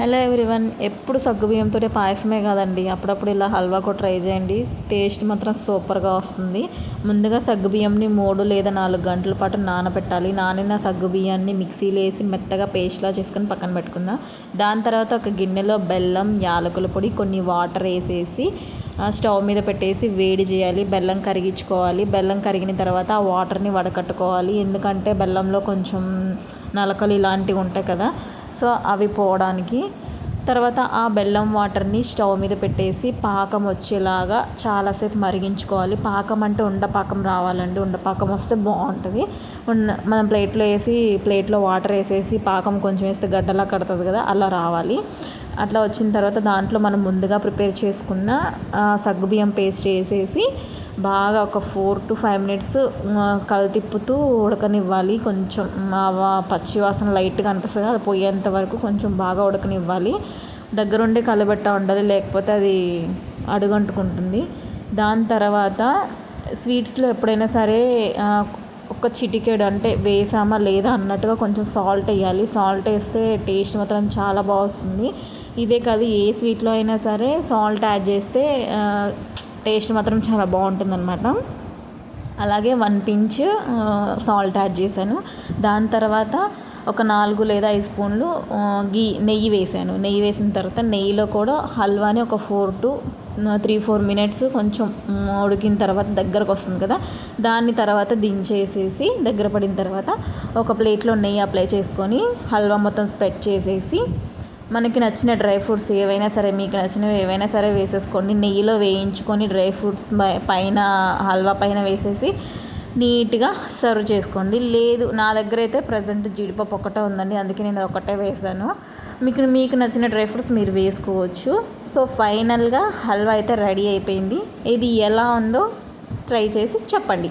Hello everyone ఎప్పుడు సగ్గుబియ్యంతో పాయసమే కాదండి. అప్పుడప్పుడు ఇలా హల్వా కూడా ట్రై చేయండి. టేస్ట్ మాత్రం సూపర్గా వస్తుంది. ముందుగా సగ్గుబియ్యంని మూడు లేదా నాలుగు గంటల పాటు నానబెట్టాలి. నానిన సగ్గుబియ్యాన్ని మిక్సీలో వేసి మెత్తగా పేస్ట్లా చేసుకొని పక్కన పెట్టుకుందాం. దాని తర్వాత ఒక గిన్నెలో బెల్లం యాలకుల పొడి కొన్ని వాటర్ వేసేసి ఆ, స్టవ్ మీద పెట్టేసి వేడి చేయాలి. బెల్లం కరిగించుకోవాలి. బెల్లం కరిగిన తర్వాత ఆ వాటర్ని వడకట్టుకోవాలి. ఎందుకంటే బెల్లంలో కొంచెం నలకలు ఇలాంటివి ఉంటాయి కదా. సో అవి పోవడానికి. తర్వాత ఆ బెల్లం వాటర్ని స్టవ్ మీద పెట్టేసి పాకం వచ్చేలాగా చాలాసేపు మరిగించుకోవాలి. పాకం అంటే ఉండపాకం రావాలండి. ఉండపాకం వస్తే బాగుంటుంది. మనం ప్లేట్లో వేసి ప్లేట్లో వాటర్ వేసేసి పాకం కొంచెం వేస్తే గడ్డలా కడుతుంది కదా అలా రావాలి. అట్లా వచ్చిన తర్వాత దాంట్లో మనం ముందుగా ప్రిపేర్ చేసుకున్న సగ్గుబియ్యం పేస్ట్ వేసేసి బాగా ఒక ఫోర్ టు ఫైవ్ మినిట్స్ కలతిప్పుతూ ఉడకనివ్వాలి. కొంచెం పచ్చి వాసన లైట్గా అనిపిస్తుంది అది పోయేంత వరకు కొంచెం బాగా ఉడకనివ్వాలి. దగ్గరుండి కలబెట్ట ఉండాలి లేకపోతే అది అడుగంటుకుంటుంది. దాని తర్వాత స్వీట్స్లో ఎప్పుడైనా సరే ఒక చిటికెడు అంటే వేసామా లేదా అన్నట్టుగా కొంచెం సాల్ట్ వేయాలి. సాల్ట్ వేస్తే టేస్ట్ మాత్రం చాలా బాగా వస్తుంది. ఇదే కాదు ఏ స్వీట్లో అయినా సరే సాల్ట్ యాడ్ చేస్తే టేస్ట్ మాత్రం చాలా బాగుంటుంది అనమాట అలాగే వన్ పించ్ సాల్ట్ యాడ్ చేశాను. దాని తర్వాత ఒక నాలుగు లేదా ఐదు స్పూన్లు గీ నెయ్యి వేసాను నెయ్యి వేసిన తర్వాత నెయ్యిలో కూడా హల్వాని ఒక four to three four minutes కొంచెం ఉడికిన తర్వాత దగ్గరకు వస్తుంది కదా దాన్ని తర్వాత దించేసేసి దగ్గర పడిన తర్వాత ఒక ప్లేట్లో నెయ్యి అప్లై చేసుకొని హల్వా మొత్తం స్ప్రెడ్ చేసేసి మనకి నచ్చిన డ్రై ఫ్రూట్స్ ఏవైనా సరే మీకు నచ్చినవి ఏవైనా సరే వేసేసుకోండి. నెయ్యిలో వేయించుకొని డ్రై ఫ్రూట్స్ పై- పైన హల్వా పైన వేసేసి నీట్గా సర్వ్ చేసుకోండి. లేదు నా దగ్గర అయితే ప్రజెంట్ జీడిపప్పు ఒకటే ఉందండి. అందుకే నేను ఒకటే వేసాను. మీకు మీకు నచ్చిన డ్రై ఫ్రూట్స్ మీరు వేసుకోవచ్చు. సో ఫైనల్గా హల్వా అయితే రెడీ అయిపోయింది. ఇది ఎలా ఉందో ట్రై చేసి చెప్పండి.